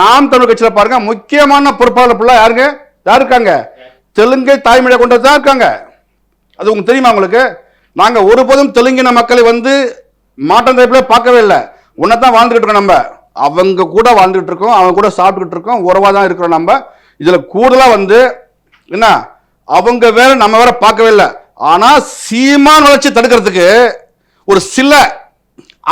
நாம் தமிழ் கட்சியில் பாருங்க முக்கியமான பொறுப்பாளர் பிள்ளை யாருங்க? யார் இருக்காங்க தெலுங்கை தாய்மொழியை கொண்டது தான் இருக்காங்க அது உங்களுக்கு தெரியுமா உங்களுக்கு? நாங்கள் ஒருபோதும் தெலுங்கின மக்களை வந்து மாற்றம் தரப்புல பார்க்கவே இல்லை. உன்னை தான் வாழ்ந்துக்கிட்டு இருக்கோம் நம்ம. அவங்க கூட வாழ்ந்துகிட்டு இருக்கோம் அவங்க கூட சாப்பிட்டுக்கிட்டு இருக்கோம் உறவாக தான் இருக்கிறோம் நம்ம. இதில் கூடுதலாக வந்து என்ன? அவங்க வேற நம்ம வேற பார்க்கவே இல்லை. ஆனால் சீமான் வளர்ச்சி தடுக்கிறதுக்கு ஒரு சில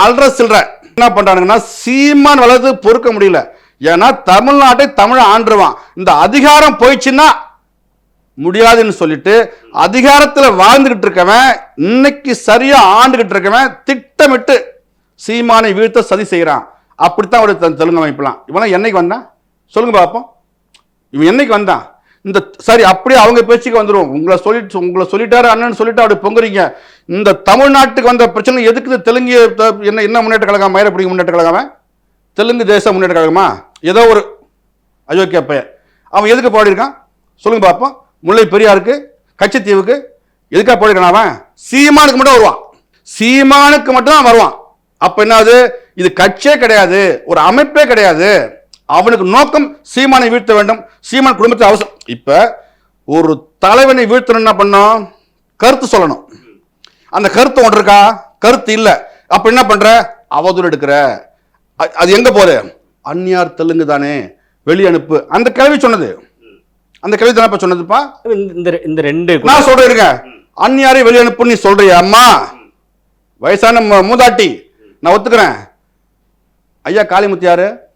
அல்ற சில்ற என்ன பண்ணுறானுங்கன்னா சீமான் வளர்த்து பொறுக்க முடியல. ஏன்னா தமிழ்நாட்டை தமிழை ஆண்டுருவான். இந்த அதிகாரம் போயிடுச்சுன்னா முடியாதுன்னு சொல்லிட்டு அதிகாரத்தில் வாழ்ந்துகிட்டு இருக்கவன் இன்னைக்கு சரியா ஆண்டுகிட்டு இருக்கவன் திட்டமிட்டு சீமானை வீழ்த்த சதி செய்கிறான் அப்படித்தான் ஒரு தெலுங்கு அமைப்பலாம். இவனா என்னைக்கு வந்தான்? சொல்லுங்க பார்ப்போம் இவன் என்னைக்கு வந்தான்? இந்த சரி அப்படியே அவங்க பேச்சுக்கு வந்துடும் உங்களை சொல்லிட்டு உங்களை சொல்லிட்டாரு அண்ணன் சொல்லிட்டு அப்படி பொங்குறீங்க. இந்த தமிழ்நாட்டுக்கு வந்த பிரச்சனை எதுக்கு? தெலுங்கு என்ன என்ன முன்னேற்ற கழகம் மயிரப்படி முன்னேற்ற கழகம் தெலுங்கு தேச முன்னேற்ற கழகமா? ஏதோ ஒரு அயோக்கிய பையன். அவன் எதுக்கு பாடியிருக்கான் சொல்லுங்க பார்ப்போம் முல்லை பெரியாருக்கு கச்சத்தீவுக்கு எதுக்காக பாடியிருக்கான் அவன்? சீமானுக்கு மட்டும் வருவான். சீமானுக்கு மட்டும் தான் வருவான். அப்போ என்னது? இது கட்சியே கிடையாது. ஒரு அமைப்பே கிடையாது. அவனுக்கு நோக்கம் சீமானை வீழ்த்த வேண்டும். சீமான் குடும்பத்தை அவசரம் இப்போ ஒரு தலைவனை வீழ்த்தணும் என்ன பண்ணோம் கருத்து சொல்லணும். அந்த கருத்து ஒன்று இருக்கா? கருத்து இல்லை. அப்போ என்ன பண்ணுற அவதூறு எடுக்கிற. அது எங்க போகுது? அந்நியார் தெலுங்கு தானே வெளி அனுப்பு அந்த கேள்வி சொன்னது. அந்த கேள்வி தானே சொன்னதுப்பா? இந்த- இந்த ரெண்டு நான் சொல்றேன் இருங்க. அந்நியாரை வெளி அனுப்பு நீ சொல்றியா? அம்மா. வயசான மூதாட்டி. நான் ஒத்துக்கிறேன். ஐயா காளிமுத்து யாரு?